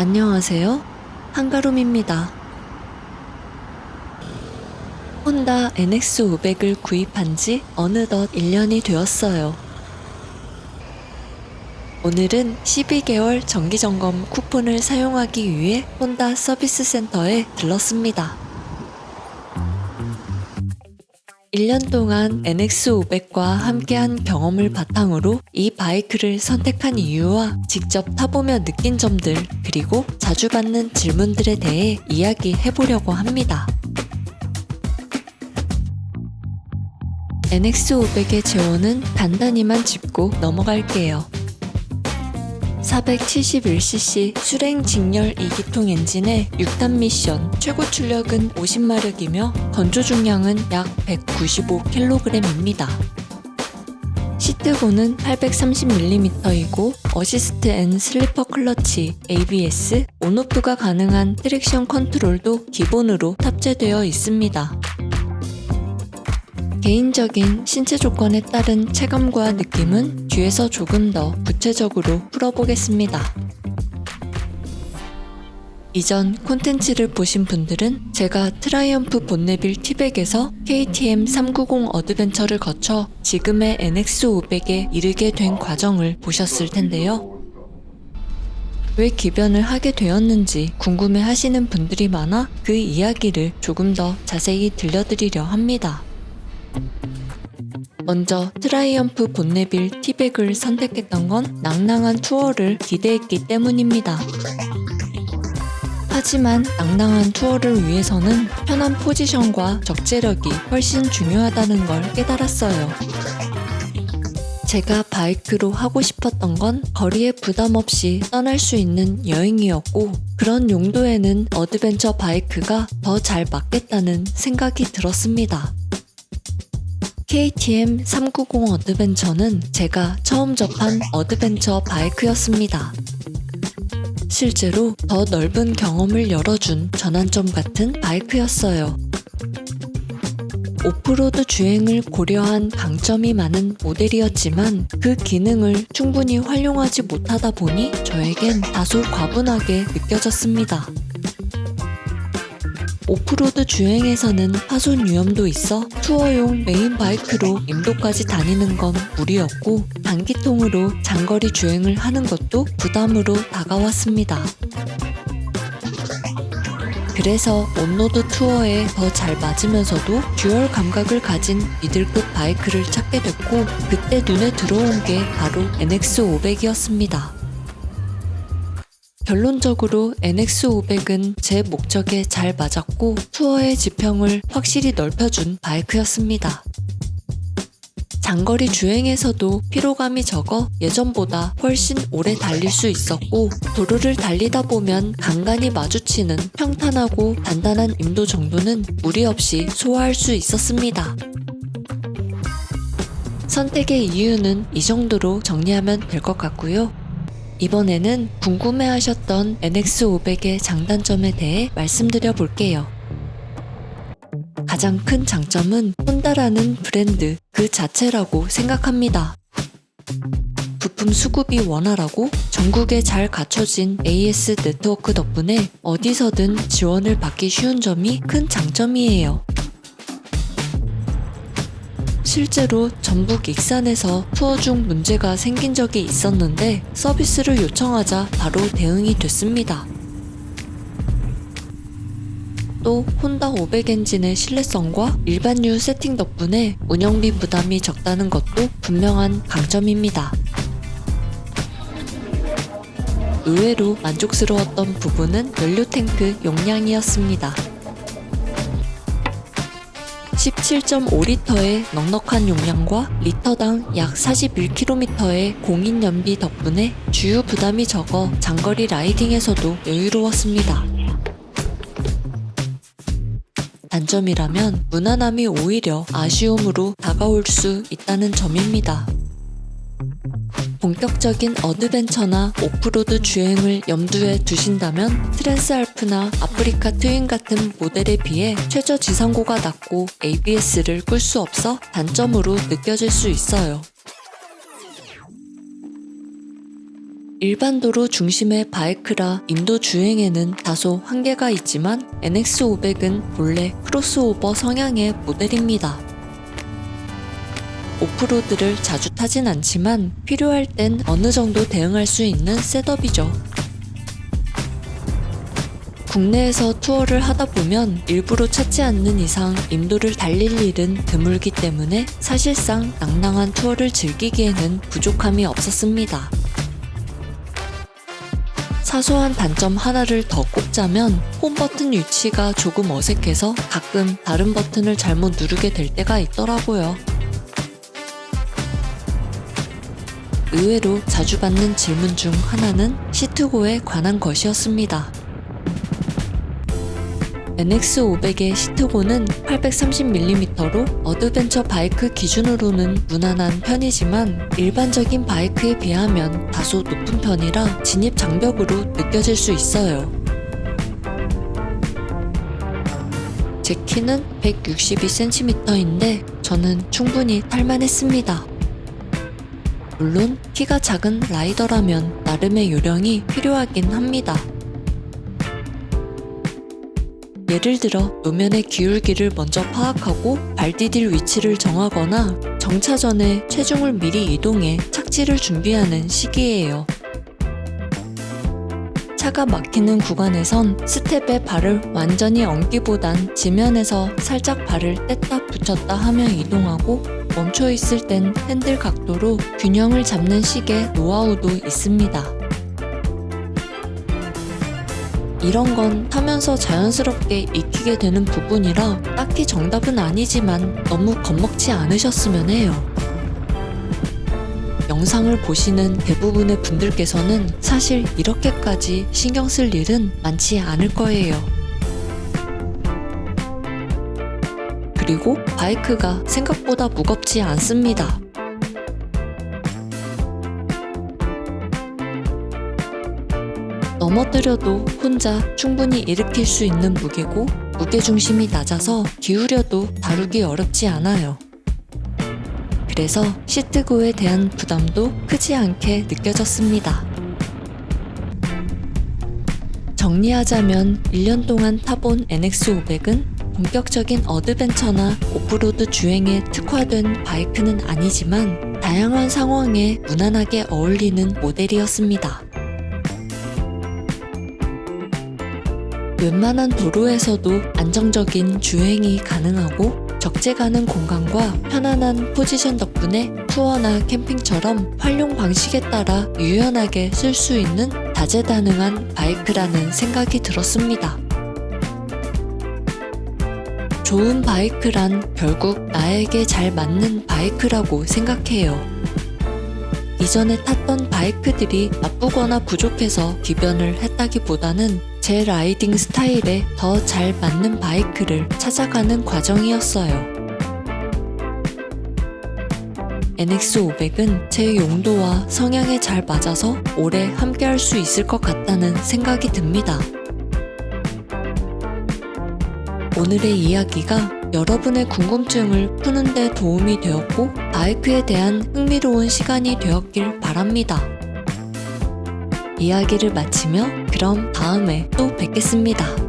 안녕하세요. 한가롬입니다. 혼다 NX500을 구입한 지 어느덧 1년이 되었어요. 오늘은 12개월 정기점검 쿠폰을 사용하기 위해 혼다 서비스 센터에 들렀습니다. 1년 동안 NX500과 함께한 경험을 바탕으로 이 바이크를 선택한 이유와 직접 타보며 느낀 점들, 그리고 자주 받는 질문들에 대해 이야기해 보려고 합니다. NX500의 제원은 간단히만 짚고 넘어갈게요. 471cc 수랭 직렬 2기통 엔진의 6단 미션 최고 출력은 50마력이며 건조 중량은 약 195kg입니다. 시트고는 830mm이고 어시스트 앤 슬리퍼 클러치, ABS, 온오프가 가능한 트랙션 컨트롤도 기본으로 탑재되어 있습니다. 개인적인 신체 조건에 따른 체감과 느낌은 뒤에서 조금 더 구체적으로 풀어보겠습니다. 이전 콘텐츠를 보신 분들은 제가 트라이언프 본네빌 티백에서 KTM 390 어드벤처를 거쳐 지금의 NX500에 이르게 된 과정을 보셨을 텐데요. 왜 기변을 하게 되었는지 궁금해 하시는 분들이 많아 그 이야기를 조금 더 자세히 들려드리려 합니다. 먼저 트라이언프 본네빌 티백을 선택했던 건 낭낭한 투어를 기대했기 때문입니다. 하지만 낭낭한 투어를 위해서는 편한 포지션과 적재력이 훨씬 중요하다는 걸 깨달았어요. 제가 바이크로 하고 싶었던 건 거리에 부담 없이 떠날 수 있는 여행이었고 그런 용도에는 어드벤처 바이크가 더 잘 맞겠다는 생각이 들었습니다. KTM 390 어드벤처는 제가 처음 접한 어드벤처 바이크였습니다. 실제로 더 넓은 경험을 열어준 전환점 같은 바이크였어요. 오프로드 주행을 고려한 강점이 많은 모델이었지만 그 기능을 충분히 활용하지 못하다 보니 저에겐 다소 과분하게 느껴졌습니다. 오프로드 주행에서는 파손 위험도 있어 투어용 메인 바이크로 인도까지 다니는 건 무리였고 단기통으로 장거리 주행을 하는 것도 부담으로 다가왔습니다. 그래서 온로드 투어에 더 잘 맞으면서도 듀얼 감각을 가진 미들급 바이크를 찾게 됐고 그때 눈에 들어온 게 바로 NX500이었습니다. 결론적으로 NX500은 제 목적에 잘 맞았고 투어의 지평을 확실히 넓혀준 바이크였습니다. 장거리 주행에서도 피로감이 적어 예전보다 훨씬 오래 달릴 수 있었고 도로를 달리다 보면 간간히 마주치는 평탄하고 단단한 임도 정도는 무리 없이 소화할 수 있었습니다. 선택의 이유는 이 정도로 정리하면 될 것 같고요. 이번에는 궁금해하셨던 NX500의 장단점에 대해 말씀드려 볼게요. 가장 큰 장점은 혼다라는 브랜드 그 자체라고 생각합니다. 부품 수급이 원활하고 전국에 잘 갖춰진 AS 네트워크 덕분에 어디서든 지원을 받기 쉬운 점이 큰 장점이에요. 실제로 전북 익산에서 투어 중 문제가 생긴 적이 있었는데 서비스를 요청하자 바로 대응이 됐습니다. 또 혼다 500 엔진의 신뢰성과 일반유 세팅 덕분에 운영비 부담이 적다는 것도 분명한 강점입니다. 의외로 만족스러웠던 부분은 연료 탱크 용량이었습니다. 17.5리터의 넉넉한 용량과 리터당 약 41km의 공인 연비 덕분에 주유 부담이 적어 장거리 라이딩에서도 여유로웠습니다. 단점이라면 무난함이 오히려 아쉬움으로 다가올 수 있다는 점입니다. 본격적인 어드벤처나 오프로드 주행을 염두에 두신다면 트랜스알프나 아프리카 트윈 같은 모델에 비해 최저 지상고가 낮고 ABS를 끌수 없어 단점으로 느껴질 수 있어요. 일반 도로 중심의 바이크라 인도 주행에는 다소 한계가 있지만 NX500은 본래 크로스오버 성향의 모델입니다. 오프로드를 자주 타진 않지만 필요할 땐 어느 정도 대응할 수 있는 셋업이죠. 국내에서 투어를 하다 보면 일부러 찾지 않는 이상 인도를 달릴 일은 드물기 때문에 사실상 낭낭한 투어를 즐기기에는 부족함이 없었습니다. 사소한 단점 하나를 더 꼽자면 홈 버튼 위치가 조금 어색해서 가끔 다른 버튼을 잘못 누르게 될 때가 있더라고요. 의외로 자주 받는 질문 중 하나는 시트고에 관한 것이었습니다. NX500의 시트고는 830mm로 어드벤처 바이크 기준으로는 무난한 편이지만 일반적인 바이크에 비하면 다소 높은 편이라 진입 장벽으로 느껴질 수 있어요. 제 키는 162cm인데 저는 충분히 탈만했습니다. 물론 키가 작은 라이더라면 나름의 요령이 필요하긴 합니다. 예를 들어 노면의 기울기를 먼저 파악하고 발 디딜 위치를 정하거나 정차 전에 체중을 미리 이동해 착지를 준비하는 시기예요. 차가 막히는 구간에선 스텝에 발을 완전히 얹기보단 지면에서 살짝 발을 뗐다 붙였다 하며 이동하고 멈춰 있을 땐 핸들 각도로 균형을 잡는 식의 노하우도 있습니다. 이런 건 타면서 자연스럽게 익히게 되는 부분이라 딱히 정답은 아니지만 너무 겁먹지 않으셨으면 해요. 영상을 보시는 대부분의 분들께서는 사실 이렇게까지 신경 쓸 일은 많지 않을 거예요. 그리고 바이크가 생각보다 무겁지 않습니다. 넘어뜨려도 혼자 충분히 일으킬 수 있는 무게고 무게중심이 낮아서 기울여도 다루기 어렵지 않아요. 그래서 시트고에 대한 부담도 크지 않게 느껴졌습니다. 정리하자면 1년 동안 타본 NX500은 본격적인 어드벤처나 오프로드 주행에 특화된 바이크는 아니지만 다양한 상황에 무난하게 어울리는 모델이었습니다. 웬만한 도로에서도 안정적인 주행이 가능하고 적재 가는 공간과 편안한 포지션 덕분에 투어나 캠핑처럼 활용 방식에 따라 유연하게 쓸 수 있는 다재다능한 바이크라는 생각이 들었습니다. 좋은 바이크란 결국 나에게 잘 맞는 바이크라고 생각해요. 이전에 탔던 바이크들이 나쁘거나 부족해서 기변을 했다기보다는 제 라이딩 스타일에 더 잘 맞는 바이크를 찾아가는 과정이었어요. NX500은 제 용도와 성향에 잘 맞아서 오래 함께 할 수 있을 것 같다는 생각이 듭니다. 오늘의 이야기가 여러분의 궁금증을 푸는데 도움이 되었고 바이크에 대한 흥미로운 시간이 되었길 바랍니다. 이야기를 마치며 그럼 다음에 또 뵙겠습니다.